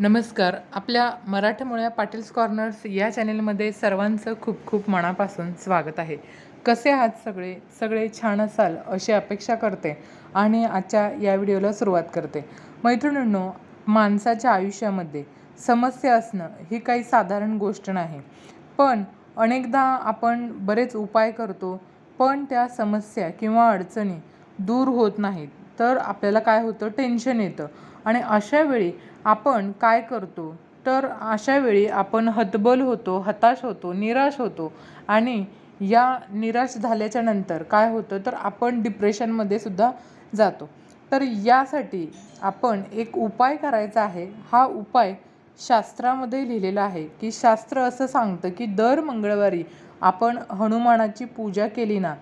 नमस्कार. आपल्या मराठमोळ्या पाटील्स कॉर्नर्स या चॅनेलमध्ये सर्वांचं खूप खूप मनापासून स्वागत आहे. कसे आहात सगळे? सगळे छान असाल अशी अपेक्षा करते आणि आजच्या या व्हिडिओला सुरुवात करते. मैत्रिणींनो माणसाच्या आयुष्यामध्ये समस्या असणं ही काही साधारण गोष्ट नाही. पण अनेकदा आपण बरेच उपाय करतो पण त्या समस्या किंवा अडचणी दूर होत नाहीत. तर आपल्याला काय होतं? टेन्शन येतं. आणि अशा वेळी आपण काय करतो? तर अशा वेळी आपण हतबल होतो हताश होतो निराश होतो. आणि या निराश झाल्याच्यानंतर काय होतं? तर आपण डिप्रेशनमध्ये सुद्धा जातो. तर यासाठी आपण एक उपाय करायचा आहे. हा उपाय शास्त्रामध्ये लिहिलेला आहे की शास्त्र असं सांगतं की दर मंगळवारी आपण हनुमानाची पूजा केली ना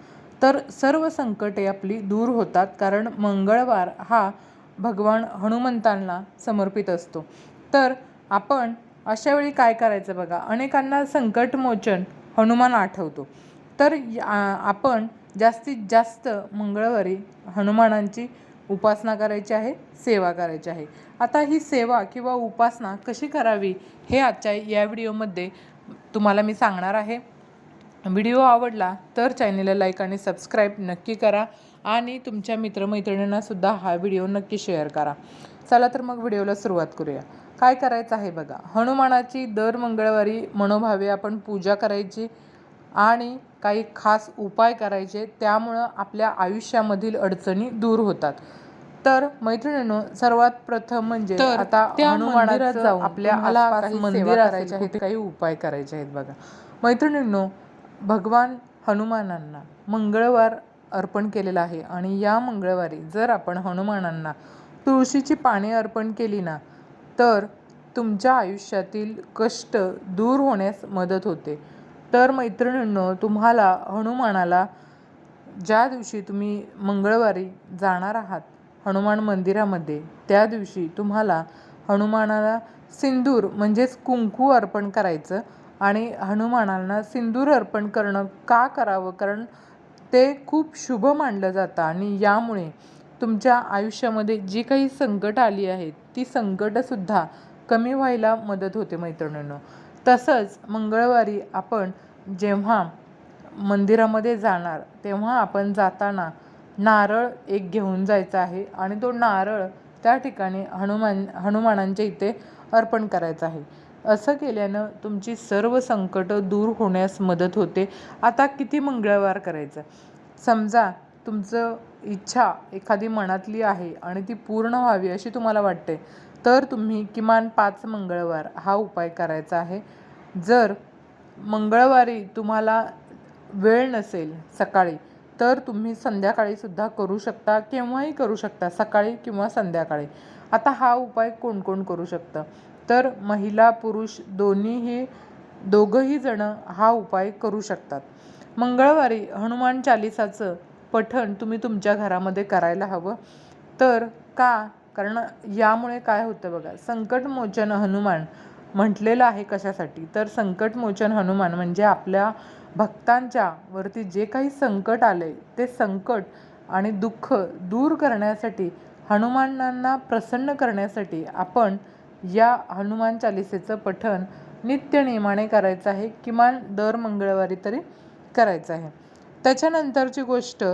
तर सर्व संकटे आपली दूर होतात कारण मंगळवार हा भगवान हनुमंतांना समर्पित असतो. तर आपण अशा वेळी काय करायचं बघा? अनेकांना संकटमोचन हनुमान आठवतो. तर या- आपण जास्तीत जास्त मंगळवारी हनुमानांची उपासना करायची आहे सेवा करायची आहे. आता ही सेवा किंवा उपासना कशी करावी हे आजच्या या व्हिडिओमध्ये तुम्हाला मी सांगणार आहे. व्हिडिओ आवडला तर चॅनेलला लाईक आणि सबस्क्राईब नक्की करा आणि तुमच्या मित्रमैत्रिणींना सुद्धा हा व्हिडिओ नक्की शेअर करा. चला तर मग व्हिडिओला सुरुवात करूया. काय करायचं आहे बघा. हनुमानाची दर मंगळवारी मनोभावे आपण पूजा करायची आणि काही खास उपाय करायचे त्यामुळं आपल्या आयुष्यामधील अडचणी दूर होतात. तर मैत्रिणींनो सर्वात प्रथम म्हणजे आता मंदिरात जाऊन आपल्या मंदिर करायचे आहेत काही उपाय करायचे आहेत बघा. मैत्रिणींनो भगवान हनुमानांना मंगळवार अर्पण केलेला आहे. आणि या मंगळवारी जर आपण हनुमानांना तुळशीची पाने अर्पण केली ना तर तुमच्या आयुष्यातील कष्ट दूर होण्यास मदत होते. तर मैत्रिणींनो तुम्हाला हनुमानाला ज्या दिवशी तुम्ही मंगळवारी जाणार आहात हनुमान मंदिरामध्ये त्या दिवशी तुम्हाला हनुमानाला सिंदूर म्हणजेच कुंकू अर्पण करायचं. आणि हनुमानांना सिंदूर अर्पण करणं का करावं? कारण ते खूप शुभ मानलं जातं आणि यामुळे तुमच्या आयुष्यामध्ये जी काही संकट आली आहेत ती संकटंसुद्धा कमी व्हायला मदत होते मैत्रिणींनो. तसंच मंगळवारी आपण जेव्हा मंदिरामध्ये जाणार तेव्हा आपण जाताना नारळ एक घेऊन जायचा आहे आणि तो नारळ त्या ठिकाणी हनुमान हनुमानांच्या इथे अर्पण करायचा आहे. असं केल्यानं तुमची सर्व संकटं दूर होण्यास मदत होते. आता किती मंगळवार करायचं? समजा तुमचं इच्छा एखादी मनातली आहे आणि ती पूर्ण व्हावी अशी तुम्हाला वाटते तर तुम्ही किमान पाच मंगळवार हा उपाय करायचा आहे. जर मंगळवारी तुम्हाला वेळ नसेल सकाळी तर तुम्ही संध्याकाळीसुद्धा करू शकता केव्हाही करू शकता सकाळी किंवा संध्याकाळी. आता हा उपाय कोण कोण करू शकतं? तर महिला पुरुष दोन्हीही दोघंही जणं हा उपाय करू शकतात. मंगळवारी हनुमान चालिसाचं पठण तुम्ही तुमच्या घरामध्ये करायला हवं. तर का? कारण यामुळे काय होतं बघा संकटमोचन हनुमान म्हटलेलं आहे कशासाठी? तर संकटमोचन हनुमान म्हणजे आपल्या भक्तांच्या वरती जे काही संकट आले ते संकट आणि दुःख दूर करण्यासाठी हनुमानांना प्रसन्न करण्यासाठी आपण या हनुमान चालिसेचं पठण नित्य नियमाने करायचं आहे किमान दर मंगळवारी तरी करायचं आहे त्याच्यानंतरची गोष्ट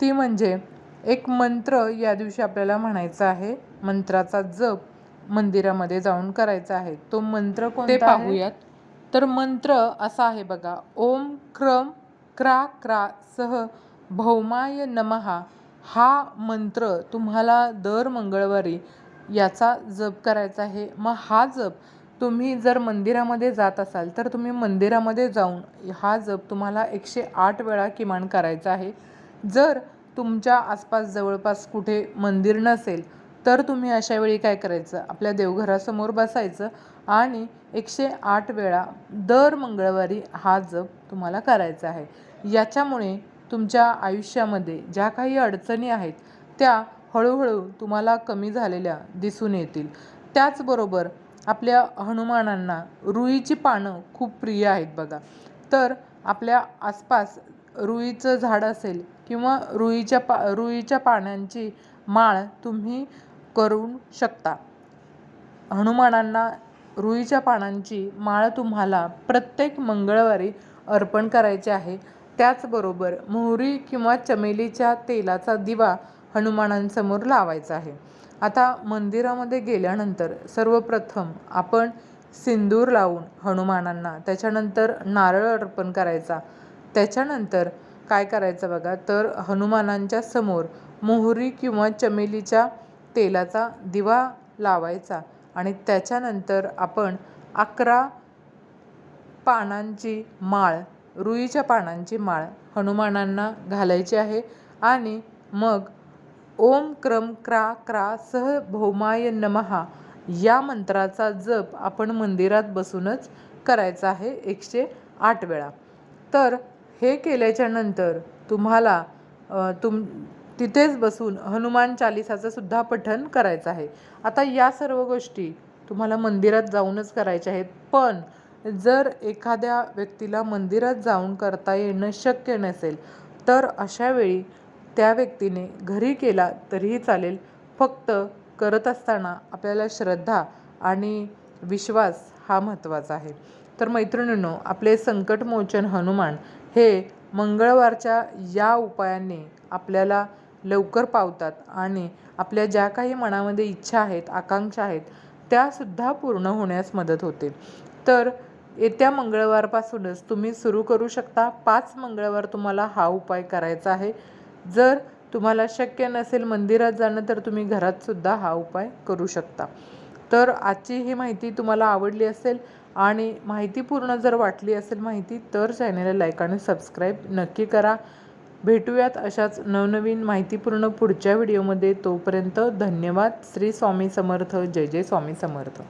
ती म्हणजे एक मंत्र या दिवशी आपल्याला म्हणायचा आहे मंत्राचा जप मंदिरामध्ये जाऊन करायचा आहे तो मंत्र कोणता? पाहूयात. तर मंत्र असा आहे बघा ओम क्रम क्रा क्रा सह भौमाय नमहा हा मंत्र तुम्हाला दर मंगळवारी याचा जप करायचा आहे. मग हा जप तुम्ही जर मंदिरामध्ये जात असाल तर तुम्ही मंदिरामध्ये जाऊन हा जप तुम्हाला एकशे आठ वेळा किमान करायचा आहे. जर तुमच्या आसपास जवळपास कुठे मंदिर नसेल तर तुम्ही अशा वेळी काय करायचं? आपल्या देवघरासमोर बसायचं आणि एकशे आठ वेळा दर मंगळवारी हा जप तुम्हाला करायचा आहे. याच्यामुळे तुमच्या आयुष्यामध्ये ज्या काही अडचणी आहेत त्या हळूहळू तुम्हाला कमी झालेल्या दिसून येतील. त्याचबरोबर आपल्या हनुमानांना रुईची पानं खूप प्रिय आहेत बघा. तर आपल्या आसपास रुईचं झाड असेल किंवा रुईच्या पा रुईच्या पानांची माळ तुम्ही करू शकता. हनुमानांना रुईच्या पानांची माळ तुम्हाला प्रत्येक मंगळवारी अर्पण करायची आहे. त्याचबरोबर मोहरी किंवा चमेलीच्या तेलाचा दिवा हनुमानांसमोर लावायचा आहे. आता मंदिरामध्ये गेल्यानंतर सर्वप्रथम आपण सिंदूर लावून हनुमानांना त्याच्यानंतर नारळ अर्पण करायचा. त्याच्यानंतर काय करायचं बघा? तर हनुमानांच्या समोर मोहरी किंवा चमेलीच्या तेलाचा दिवा लावायचा आणि त्याच्यानंतर आपण अकरा पानांची माळ रुईच्या पानांची माळ हनुमानांना घालायची आहे आणि मग ओम क्रम क्रा क्रा सह भौमाय नमहा या मंत्राचा जप आपण मंदिरात बसूनच करायचा आहे एकशे आठ वेळा. तर हे केल्याच्यानंतर तुम्हाला तुम तिथेच बसून हनुमान चालिसाचं सुद्धा पठन करायचं आहे. आता या सर्व गोष्टी तुम्हाला मंदिरात जाऊनच करायच्या आहेत. पण जर एखाद्या व्यक्तीला मंदिरात जाऊन करता येणं शक्य नसेल तर अशा वेळी त्या व्यक्तीने घरी केला तरीही चालेल. फक्त करत असताना आपल्याला श्रद्धा आणि विश्वास हा महत्त्वाचा आहे. तर मैत्रिणींनो आपले संकटमोचन हनुमान हे मंगळवारच्या या उपायाने आपल्याला लवकर पावतात आणि आपल्या ज्या काही मनामध्ये इच्छा आहेत आकांक्षा आहेत त्यासुद्धा पूर्ण होण्यास मदत होते. तर येत्या मंगळवारपासूनच तुम्ही सुरू करू शकता. पाच मंगळवार तुम्हाला हा उपाय करायचा आहे. जर तुम्हाला शक्य नसेल मंदिरात जाणं तर तुम्ही घरातसुद्धा हा उपाय करू शकता. तर आजची ही माहिती तुम्हाला आवडली असेल आणि माहितीपूर्ण जर वाटली असेल माहिती तर चॅनेलला लाईक आणि सबस्क्राईब नक्की करा. भेटूयात अशाच नवनवीन माहितीपूर्ण पुढच्या व्हिडिओमध्ये. तोपर्यंत धन्यवाद. श्री स्वामी समर्थ. जय जय स्वामी समर्थ.